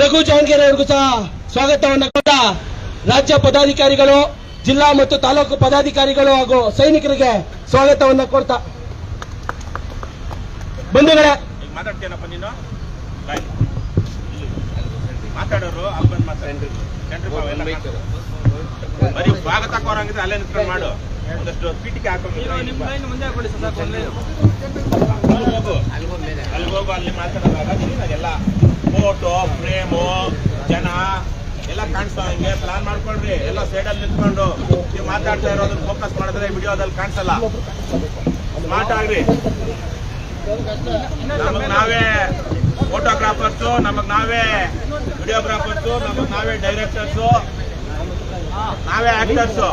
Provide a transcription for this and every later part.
ರಘು ಜಾನ್ಗೆರೆ ಅವ್ರಿಗೂ ಸಹ ಸ್ವಾಗತವನ್ನ ಕೊಟ್ಟ ರಾಜ್ಯ ಪದಾಧಿಕಾರಿಗಳು ಜಿಲ್ಲಾ ಮತ್ತು ತಾಲೂಕು ಪದಾಧಿಕಾರಿಗಳು ಹಾಗೂ ಸೈನಿಕರಿಗೆ ಸ್ವಾಗತವನ್ನ ಕೊಡ್ತಾ. ಬಂಧುಗಳೇ. ಈಗ ಮಾತಾಡ್ತೀನಪ್ಪ ನೀನು? ಬಾಯ್. ಮಾತಾಡೋರು. ಬರೀ ಸ್ವಾಗತ ಕೋರಂಗಿದ್ರೆ ಅಲ್ಲೇ ನಿಂತ್ಕೊಂಡು ಮಾಡು. ಒಂದಷ್ಟು ಪೀಟಿಕೆ ಹಾಕೊಂಡು ಹೋಗು. ಅಲ್ಲಿ ಹೋಗು ಅಲ್ಲಿ ಮಾತಾಡ ಫೋಟೋ ಫ್ರೇಮು ಜನ, ಎಲ್ಲ ಕಾಣಿಸ್ತಾ ಹಂಗೆ ಪ್ಲಾನ್ ಮಾಡ್ಕೊಳ್ರಿ. ಎಲ್ಲ ಸೈಡಲ್ಲಿ ನಿಂತ್ಕೊಂಡು ನೀವು ಮಾತಾಡ್ತಾ ಇರೋದನ್ನ ಫೋಕಸ್ ಮಾಡಿದ್ರೆ ವಿಡಿಯೋದಲ್ಲಿ ಕಾಣಿಸಲ್ಲ. ಸ್ಮಾರ್ಟ್ ಆಗ್ರಿ. ನಮಗ್ ನಾವೇ ಫೋಟೋಗ್ರಾಫರ್ಸು ನಮಗ್ ನಾವೇ ವಿಡಿಯೋಗ್ರಾಫರ್ಸು ನಮಗ್ ನಾವೇ ಡೈರೆಕ್ಟರ್ಸು ನಾವೇ ಆಕ್ಟರ್ಸು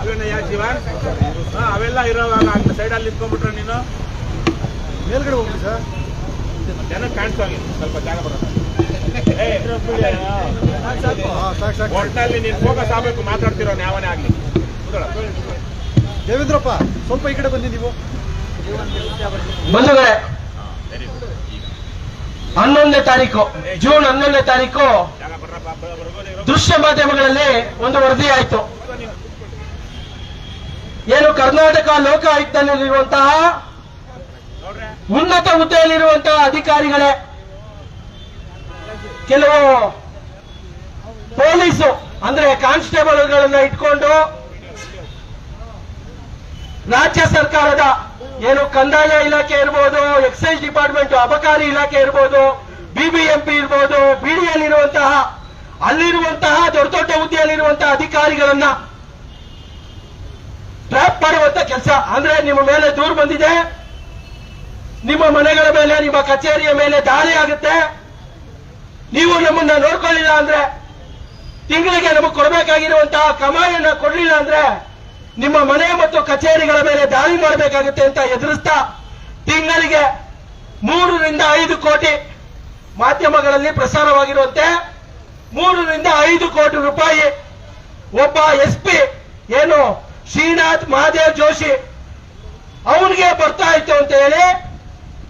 ಅವೇನ ಯಾ ಜೀವನ್ ಅವೆಲ್ಲ ಇರೋವಾಗ ಸೈಡಲ್ಲಿ ನಿಂತ್ಕೊಂಡ್ಬಿಟ್ರೆ ನೀನು? ಮೇಲ್ಗಡೆ ಹೋಗ್ಲಿ ಸರ್. ಜನಕ್ಕೆ ಕಾಣಿಸೋಂಗೆ ಸ್ವಲ್ಪ ಜಾಗ ಬರೋಣ. ಸಾಕು ನೀನು ಫೋಕಸ್ ಆಗ್ಬೇಕು ಮಾತಾಡ್ತಿರೋ ಯಾವನೇ ಆಗ್ಲಿ. ದೇವೇಂದ್ರಪ್ಪ ಸ್ವಲ್ಪ ಈ ಕಡೆ ಬನ್ನಿ ನೀವು. ಬಂಧುಗಳೇ ಹನ್ನೊಂದನೇ ತಾರೀಕು ಜೂನ್ ಹನ್ನೊಂದನೇ ತಾರೀಕು. ದೃಶ್ಯ ಮಾಧ್ಯಮಗಳಲ್ಲಿ ಒಂದು ವರದಿ ಆಯಿತು. ಏನು ಕರ್ನಾಟಕ ಲೋಕ ಆಯುಕ್ತನಲ್ಲಿರುವಂತಹ ನೋಡ್ರೆ ಉನ್ನತ ಹುದ್ದೆಯಲ್ಲಿರುವಂತಹ ಅಧಿಕಾರಿಗಳೇ, ಕೆಲವು ಪೊಲೀಸು, ಅಂದ್ರೆ ಕಾನ್ಸ್ಟೇಬಲ್ಗಳನ್ನ ಇಟ್ಕೊಂಡು ರಾಜ್ಯ ಸರ್ಕಾರದ ಏನು ಕಂದಾಯ ಇಲಾಖೆ ಇರ್ಬೋದು, ಎಕ್ಸೈಸ್ ಡಿಪಾರ್ಟ್ಮೆಂಟ್ ಅಬಕಾರಿ ಇಲಾಖೆ ಇರ್ಬೋದು, ಬಿಬಿಎಂಪಿ ಇರ್ಬೋದು ಬಿಡಿಯಲ್ಲಿರುವಂತಹ ಅಲ್ಲಿರುವಂತಹ ದೊಡ್ಡ ದೊಡ್ಡ ಹುದ್ದೆಯಲ್ಲಿರುವಂತಹ ಅಧಿಕಾರಿಗಳನ್ನ ಟ್ರ್ಯಾಪ್ ಮಾಡುವಂತ ಕೆಲಸ. ಅಂದ್ರೆ ನಿಮ್ಮ ಮೇಲೆ ದೂರು ಬಂದಿದೆ. ನಿಮ್ಮ ಮನೆಗಳ ಮೇಲೆ, ನಿಮ್ಮ ಕಚೇರಿಯ ಮೇಲೆ ದಾಳಿ ಆಗುತ್ತೆ. ನೀವು ನಮ್ಮನ್ನ ನೋಡ್ಕೊಳ್ಳಿಲ್ಲ ಅಂದ್ರೆ, ತಿಂಗಳಿಗೆ ನಮಗೆ ಕೊಡಬೇಕಾಗಿರುವಂತಹ ಕಮಾಯನ್ನ ಕೊಡಲಿಲ್ಲ ಅಂದ್ರೆ, ನಿಮ್ಮ ಮನೆ ಮತ್ತು ಕಚೇರಿಗಳ ಮೇಲೆ ದಾಳಿ ಮಾಡಬೇಕಾಗುತ್ತೆ ಅಂತ ಎದುರಿಸ್ತಾ ತಿಂಗಳಿಗೆ ಮೂರರಿಂದ ಐದು ಕೋಟಿ ಮಾಧ್ಯಮಗಳಲ್ಲಿ ಪ್ರಸಾರವಾಗಿರುವಂತೆ, ಮೂರರಿಂದ ಐದು ಕೋಟಿ ರೂಪಾಯಿ ಒಬ್ಬ ಎಸ್ ಪಿ ಏನು ಶ್ರೀನಾಥ್ ಮಹಾದೇವ್ ಜೋಶಿ ಅವನಿಗೆ ಬರ್ತಾ ಇತ್ತು ಅಂತ ಹೇಳಿ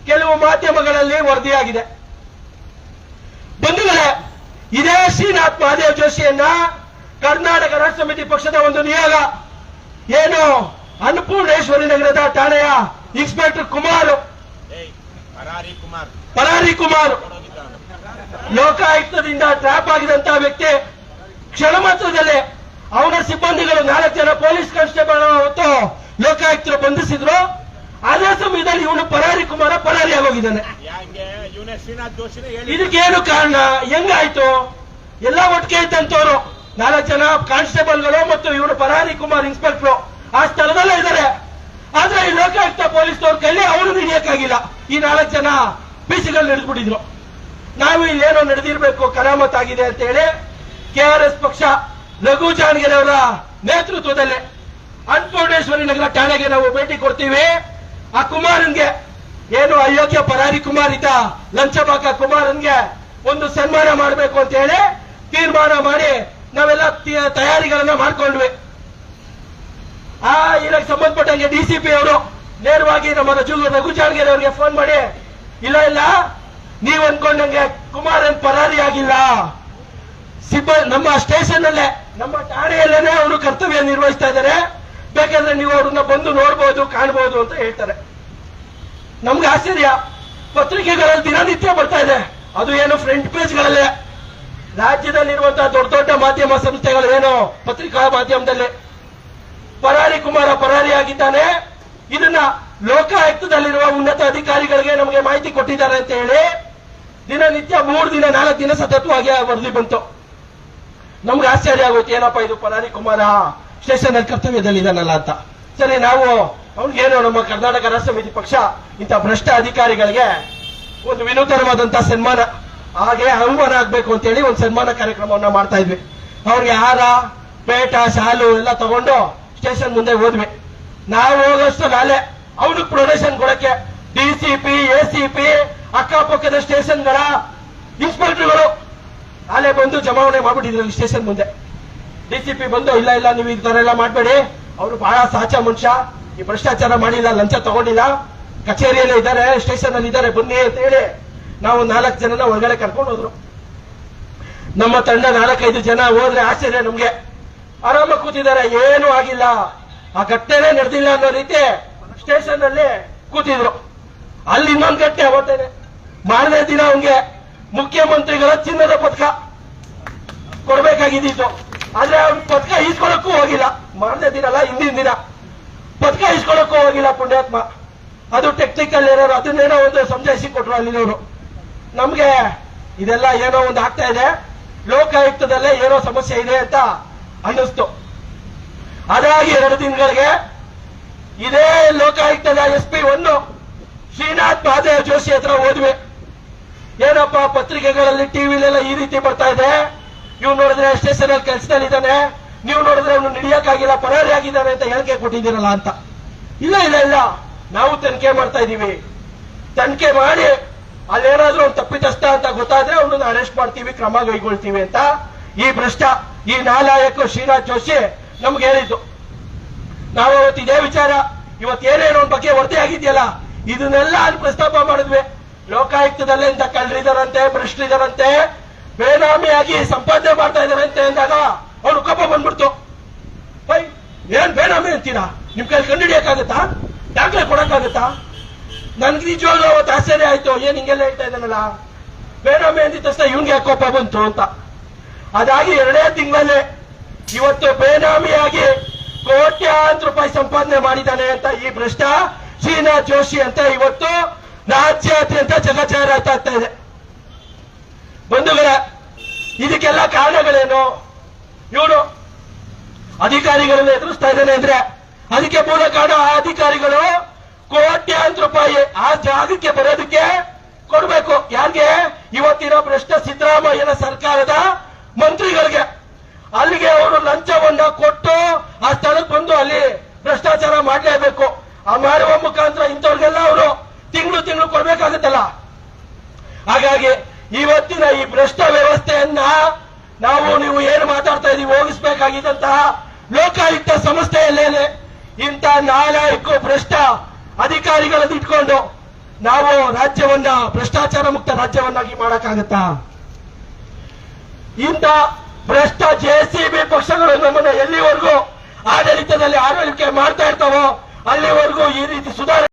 ಕೆಲವು ಮಾಧ್ಯಮಗಳಲ್ಲಿ ವರದಿಯಾಗಿದೆ. ಬಂಧುಗಳೇ ಇದೇ ಶ್ರೀನಾಥ್ ಮಹಾದೇವ್ ಜೋಶಿಯನ್ನ ಕರ್ನಾಟಕ ರಾಷ್ಟ್ರ ಸಮಿತಿ ಪಕ್ಷದ ಒಂದು ನಿಯೋಗ ಏನು ಅನ್ನಪೂರ್ಣೇಶ್ವರಿ ನಗರದ ಠಾಣೆಯ ಇನ್ಸ್ಪೆಕ್ಟರ್ ಕುಮಾರ್. ಪರಾರಿ ಕುಮಾರ್. ಪರಾರಿ ಕುಮಾರ್. ನೋಡೋಗಿದ್ದ ಲೋಕಾಯುಕ್ತದಿಂದ ಟ್ರ್ಯಾಪ್ ಆಗಿದಂತಹ ವ್ಯಕ್ತಿ ಕ್ಷಣ ಮಾತ್ರದಲ್ಲೇ ಅವನ ಸಿಬ್ಬಂದಿಗಳು ನಾಲ್ಕು ಜನ ಪೊಲೀಸ್ ಕಾನ್ಸ್ಟೇಬಲ್ ಹೊತ್ತು ಲೋಕಾಯುಕ್ತರು ಬಂಧಿಸಿದ್ರು. ಅದೇ ಸಮಯದಲ್ಲಿ ಇವನು ಪರಾರಿ ಕುಮಾರ ಪರಾರಿ ಆಗೋಗಿದ್ದಾನೆ. ಇದಕ್ಕೇನು ಕಾರಣ? ಹೆಂಗಾಯ್ತು? ಎಲ್ಲ ಒಟ್ಟಿಗೆ ಇದ್ದಂತವ್ರು ನಾಲ್ಕು ಜನ ಕಾನ್ಸ್ಟೇಬಲ್ಗಳು ಮತ್ತು ಇವನು ಪರಾರಿ ಕುಮಾರ್ ಇನ್ಸ್ಪೆಕ್ಟರ್ ಆ ಸ್ಥಳದಲ್ಲೇ ಇದ್ದಾರೆ. ಆದ್ರೆ ಈ ಲೋಕಾಯುಕ್ತ ಪೊಲೀಸ್ನವ್ರ ಕೈಲಿ ಅವನು ಹಿಡಿಯಕ್ಕಾಗಿಲ್ಲ. ಈ ನಾಲ್ಕು ಜನ ಬಿಸಿಗಳು ನಡೆದ್ಬಿಟ್ಟಿದ್ರು ನಾವು ಇಲ್ಲೇನೋ ನಡೆದಿರ್ಬೇಕು ಕರಾಮತ್ ಆಗಿದೆ ಅಂತ ಹೇಳಿ ಕೆಆರ್ಎಸ್ ಪಕ್ಷ ಲಘು ಜಾಣಗೆರೆ ಅವರ ನೇತೃತ್ವದಲ್ಲಿ ಅನ್ನಪೂರ್ಣೇಶ್ವರಿ ನಗರ ಠಾಣೆಗೆ ನಾವು ಭೇಟಿ ಕೊಡ್ತೀವಿ. ಆ ಕುಮಾರನ್ಗೆ, ಏನು ಅಯೋಗ್ಯ ಪರಾರಿ ಕುಮಾರ್ ಇದ್ದ? ಲಂಚಬಾಕ ಕುಮಾರನ್ಗೆ ಒಂದು ಸನ್ಮಾನ ಮಾಡಬೇಕು ಅಂತ ಹೇಳಿ ತೀರ್ಮಾನ ಮಾಡಿ ನಾವೆಲ್ಲ ತಯಾರಿಗಳನ್ನ ಮಾಡ್ಕೊಂಡ್ವಿ. ಆ ಇದಕ್ಕೆ ಸಂಬಂಧಪಟ್ಟಂಗೆ ಡಿ ಸಿ ಪಿ ಅವರು ನೇರವಾಗಿ ನಮ್ಮ ರಜು ರಘು ಅವರಿಗೆ ಫೋನ್ ಮಾಡಿ, ಇಲ್ಲ ಇಲ್ಲ, ನೀವು ಅನ್ಕೊಂಡಂಗೆ ಕುಮಾರನ್ ಪರಾರಿ ಆಗಿಲ್ಲ. ಸಿಬ್ಬ ನಮ್ಮ ಸ್ಟೇಷನ್ ಅಲ್ಲೇ ನಮ್ಮ ಠಾಣೆಯಲ್ಲೇನೆ ಅವರು ಕರ್ತವ್ಯ ನಿರ್ವಹಿಸ್ತಾ ಇದ್ದಾರೆ ಬೇಕಾದ್ರೆ ನೀವು ಅವ್ರನ್ನ ಬಂದು ನೋಡ್ಬೋದು, ಕಾಣ್ಬೋದು ಅಂತ ಹೇಳ್ತಾರೆ. ನಮ್ಗೆ ಆಶ್ಚರ್ಯ. ಪತ್ರಿಕೆಗಳಲ್ಲಿ ದಿನನಿತ್ಯ ಬರ್ತಾ ಇದೆ. ಅದು ಏನು ಫ್ರಂಟ್ ಪೇಜ್ಗಳಲ್ಲೇ ರಾಜ್ಯದಲ್ಲಿರುವಂತಹ ದೊಡ್ಡ ದೊಡ್ಡ ಮಾಧ್ಯಮ ಸಂಸ್ಥೆಗಳು ಏನು? ಪತ್ರಿಕಾ ಮಾಧ್ಯಮದಲ್ಲಿ. ಪರಾರಿ ಕುಮಾರ ಪರಾರಿ ಆಗಿದ್ದಾನೆ. ಇದನ್ನ ಲೋಕಾಯುಕ್ತದಲ್ಲಿರುವ ಉನ್ನತ ಅಧಿಕಾರಿಗಳಿಗೆ ನಮಗೆ ಮಾಹಿತಿ ಕೊಟ್ಟಿದ್ದಾರೆ ಅಂತ ಹೇಳಿ ದಿನನಿತ್ಯ ಮೂರು ದಿನ, ನಾಲ್ಕು ದಿನ ಸತತವಾಗಿ ವರದಿ ಬಂತು. ನಮ್ಗೆ ಆಶ್ಚರ್ಯ ಆಗೋಯ್ತು. ಏನಪ್ಪ ಇದು ಪರಾರಿ ಕುಮಾರ? ಸ್ಟೇಷನ್ ಅಲ್ಲಿ ಕರ್ತವ್ಯದಲ್ಲಿದ್ದಾನಲ್ಲ ಅಂತ. ಸರಿ, ನಾವು ಅವ್ನಿಗೇನು ನಮ್ಮ ಕರ್ನಾಟಕ ರಾಷ್ಟ್ರ ಸಮಿತಿ ಪಕ್ಷ ಇಂಥ ಭ್ರಷ್ಟ ಅಧಿಕಾರಿಗಳಿಗೆ ಒಂದು ವಿನೂತನವಾದಂತ ಸನ್ಮಾನ, ಹಾಗೆ ಅನುಮಾನ ಆಗ್ಬೇಕು ಅಂತ ಹೇಳಿ ಒಂದು ಸನ್ಮಾನ ಕಾರ್ಯಕ್ರಮವನ್ನ ಮಾಡ್ತಾ ಇದ್ವಿ. ಅವ್ರಿಗೆ ಹಾರ, ಪೇಟ, ಶಾಲು ಎಲ್ಲ ತಗೊಂಡು ಸ್ಟೇಷನ್ ಮುಂದೆ ಹೋದ್ವಿ. ನಾವು ಹೋಗೋಷ್ಟು ನಾಳೆ ಅವನು ಪ್ರೊಡಕ್ಷನ್ ಕೊಡಕ್ಕೆ ಡಿಸಿಪಿ ಎಸಿಪಿ ಅಕ್ಕಪಕ್ಕದ ಸ್ಟೇಷನ್ಗಳ ಇನ್ಸ್ಪೆಕ್ಟರ್ಗಳು ನಾಳೆ ಬಂದು ಜಮಾವಣೆ ಮಾಡ್ಬಿಟ್ಟಿದ್ರು ಸ್ಟೇಷನ್ ಮುಂದೆ. ಡಿಸಿಪಿ ಬಂದು ಇಲ್ಲ ಇಲ್ಲ, ನೀವು ಈ ತರ ಎಲ್ಲ ಮಾಡಬೇಡಿ. ಅವರು ಬಹಳ ಸಹಜ ಮನುಷ್ಯ. ಈ ಭ್ರಷ್ಟಾಚಾರ ಮಾಡಿಲ್ಲ, ಲಂಚ ತಗೊಂಡಿಲ್ಲ. ಕಚೇರಿಯಲ್ಲೇ ಇದ್ದಾರೆ ಸ್ಟೇಷನ್ ಅಲ್ಲಿ ಇದ್ದಾರೆ, ಬನ್ನಿ ಅಂತ ಹೇಳಿ ನಾವು ನಾಲ್ಕು ಜನನ ಒಳಗಡೆ ಕರ್ಕೊಂಡು ಹೋದ್ರು. ನಮ್ಮ ತಂಡ ನಾಲ್ಕೈದು ಜನ ಹೋದ್ರೆ ಆಶ್ಚರ್ಯ ನಮ್ಗೆ. ಆರಾಮ ಕೂತಿದ್ದಾರೆ, ಏನು ಆಗಿಲ್ಲ. ಆ ಗಟ್ಟೆನೇ ನಡೆದಿಲ್ಲ ಅನ್ನೋ ರೀತಿ ಸ್ಟೇಷನ್ ಅಲ್ಲಿ ಕೂತಿದ್ರು. ಅಲ್ಲಿ ಇನ್ನೊಂದು ಗಟ್ಟೆ ಅವತ್ತೇನೆ ಮಾರನೇ ದಿನ ಅವಂಗೆ ಮುಖ್ಯಮಂತ್ರಿಗಳ ಚಿನ್ನದ ಪದಕ ಕೊಡ್ಬೇಕಾಗಿದ್ದಿತ್ತು. ಆದ್ರೆ ಅವ್ನು ಪತ್ಕ ಈಸ್ಕೊಳಕ್ಕೂ ಹೋಗಿಲ್ಲ. ಮಾರನೇ ದಿನ ಅಲ್ಲ, ಹಿಂದಿನ ದಿನ. ಪತ್ಕ ಈಸ್ಕೊಳಕ್ಕೂ ಹೋಗಿಲ್ಲ ಪುಣ್ಯಾತ್ಮ. ಅದು ಟೆಕ್ನಿಕಲ್ ಏನಾರು ಅದನ್ನೇನೋ ಒಂದು ಸಂಜಾಯಿಸಿ ಕೊಟ್ರು ಅಲ್ಲಿನವರು. ನಮ್ಗೆ ಇದೆಲ್ಲ ಏನೋ ಒಂದು ಆಗ್ತಾ ಇದೆ. ಲೋಕಾಯುಕ್ತದಲ್ಲೇ ಏನೋ ಸಮಸ್ಯೆ ಇದೆ ಅಂತ ಅನ್ನಿಸ್ತು. ಅದಾಗಿ ಎರಡು ದಿನಗಳಿಗೆ ಇದೇ ಲೋಕಾಯುಕ್ತದ ಎಸ್ ಪಿ ಒಂದು ಶ್ರೀನಾಥ್ ಮಹಾದೇವ್ ಜೋಶಿ ಹತ್ರ ಹೋದ್ವಿ. ಏನಪ್ಪ, ಪತ್ರಿಕೆಗಳಲ್ಲಿ ಟಿವಿಲೆಲ್ಲ ಈ ರೀತಿ ಬರ್ತಾ ಇದೆ? ಇವ್ ನೋಡಿದ್ರೆ ಸ್ಟೇಷನ್ ಅಲ್ಲಿ ಕೆಲಸದಲ್ಲಿ ಇದ್ದಾನೆ. ನೀವು ನೋಡಿದ್ರೆ ಅವನು ನಡಿಯಕ್ಕಾಗಿಲ್ಲ, ಪರಾರಿ ಆಗಿದ್ದಾನೆ ಅಂತ ಹೇಳಿಕೆ ಕೊಟ್ಟಿದ್ದೀರಲ್ಲ ಅಂತ. ಇಲ್ಲ ಇಲ್ಲ ಇಲ್ಲ. ನಾವು ತನಿಖೆ ಮಾಡ್ತಾ ಇದೀವಿ ತನಿಖೆ ಮಾಡಿ ಅಲ್ಲೇನಾದ್ರೂ ಅವ್ನು ತಪ್ಪಿತಸ್ಥ ಅಂತ ಗೊತ್ತಾದ್ರೆ ಅವನನ್ನ ಅರೆಸ್ಟ್ ಮಾಡ್ತೀವಿ, ಕ್ರಮ ಕೈಗೊಳ್ತೀವಿ ಅಂತ. ಈ ಭ್ರಷ್ಟ, ಈ ನಾಲಾಯಕ ಶ್ರೀನಾಥ್ ಜೋಶಿ ನಮ್ಗೆ ಹೇಳಿದ್ದು. ನಾವು ಅವತ್ತು ಇದೇ ವಿಚಾರ. ಇವತ್ತು ಏನೇನೋ ಒಂದ್ ಬಗ್ಗೆ ವರದಿ ಆಗಿದೆಯಲ್ಲ, ಇದನ್ನೆಲ್ಲ ಅಲ್ಲಿ ಪ್ರಸ್ತಾಪ ಮಾಡಿದ್ವಿ. ಲೋಕಾಯುಕ್ತದಲ್ಲೇ ಇಂಥ ಕಳ್ಳರಿದಾರಂತೆ, ಭ್ರಷ್ಟರಿದಾರಂತೆ. ಬೇನಾಮಿಯಾಗಿ ಸಂಪಾದನೆ ಮಾಡ್ತಾ ಇದ್ದಾರೆ ಅಂತ ಅಂದಾಗ ಅವ್ರು ಕೋಪ ಬಂದ್ಬಿಡ್ತು. ಬೈ ಏನ್ ಬೇನಾಮಿ ಅಂತೀರಾ? ನಿಮ್ ಕೈಲಿ ಕಂಡುಹಿಡಿಯಕ್ಕಾಗತ್ತಾ ದಾಖಲೆ ಕೊಡಕ್ಕಾಗತ್ತಾ? ನನ್ಗೆ ನಿಜವಾಗ್ಲೂ ಅವತ್ತು ಆಶ್ಚರ್ಯ ಆಯ್ತು. ಏನ್ ಹಿಂಗೆಲ್ಲ ಹೇಳ್ತಾ ಇದ್ದಾನಲ್ಲ? ಬೇನಾಮಿ ಅಂದಿದ ತಕ್ಷಣ ಇವನ್ಗೆ ಯಾಕೆ ಕೋಪ ಬಂತು ಅಂತ. ಅದಾಗಿ ಎರಡೇ ತಿಂಗಳಲ್ಲೇ ಇವತ್ತು ಬೇನಾಮಿಯಾಗಿ ಕೋಟ್ಯಾಂತರ ರೂಪಾಯಿ ಸಂಪಾದನೆ ಮಾಡಿದ್ದಾನೆ ಅಂತ ಈ ಭ್ರಷ್ಟ ಶ್ರೀನಾಥ್ ಜೋಶಿ ಅಂತ ಇವತ್ತು ರಾಜ್ಯಾದ್ಯಂತ ಜಗಚಾರ ಆಗ್ತಾ ಇದೆ. ಬಂಧುಗಳೇ ಇದಕ್ಕೆಲ್ಲ ಕಾರಣಗಳೇನು? ಇವನು ಅಧಿಕಾರಿಗಳನ್ನು ಎದುರಿಸ್ತಾ ಇದ್ದಾನೆ ಅಂದ್ರೆ ಅದಕ್ಕೆ ಮೂಲ ಕಾರಣ ಆ ಅಧಿಕಾರಿಗಳು ಕೋಟ್ಯಾಂತರ ರೂಪಾಯಿ ಆ ಜಾಗಕ್ಕೆ ಬರೋದಕ್ಕೆ ಕೊಡ್ಬೇಕು. ಯಾರಿಗೆ? ಇವತ್ತಿನ ಭ್ರಷ್ಟ ಸಿದ್ದರಾಮಯ್ಯನ ಸರ್ಕಾರದ ಮಂತ್ರಿಗಳಿಗೆ. ಅಲ್ಲಿಗೆ ಅವರು ಲಂಚವನ್ನ ಕೊಟ್ಟು ಆ ಸ್ಥಳಕ್ಕೆ ಬಂದು ಅಲ್ಲಿ ಭ್ರಷ್ಟಾಚಾರ ಮಾಡಲೇಬೇಕು. ಆ ಮಾಡುವ ಮುಖಾಂತರ ಇಂಥವ್ರಿಗೆಲ್ಲ ಅವರು ತಿಂಗಳು ತಿಂಗಳು ಕೊಡ್ಬೇಕಾಗುತ್ತಲ್ಲ. ಹಾಗಾಗಿ ಇವತ್ತಿನ ಈ ಭ್ರಷ್ಟ ವ್ಯವಸ್ಥೆಯನ್ನ ನಾವು ನೀವು ಏನು ಮಾತಾಡ್ತಾ ಇದೀವಿ, ಹೋಗಿಸ್ಬೇಕಾಗಿದ್ದಂತಹ ಲೋಕಾಯುಕ್ತ ಸಂಸ್ಥೆಯಲ್ಲೇನೆ ಇಂಥ ನಾಲ್ಕು ಭ್ರಷ್ಟ ಅಧಿಕಾರಿಗಳನ್ನು ಇಟ್ಕೊಂಡು ನಾವು ರಾಜ್ಯವನ್ನ ಭ್ರಷ್ಟಾಚಾರ ಮುಕ್ತ ರಾಜ್ಯವನ್ನಾಗಿ ಮಾಡಕ್ಕಾಗತ್ತಾ? ಇಂಥ ಭ್ರಷ್ಟ ಜೆಸಿಬಿ ಪಕ್ಷಗಳು ನಮ್ಮನ್ನ ಎಲ್ಲಿವರೆಗೂ ಆಡಳಿತದಲ್ಲಿ ಆಡಳಿಕೆ ಮಾಡ್ತಾ ಇರ್ತಾವೋ, ಅಲ್ಲಿವರೆಗೂ ಈ ರೀತಿ ಸುಧಾರಣೆ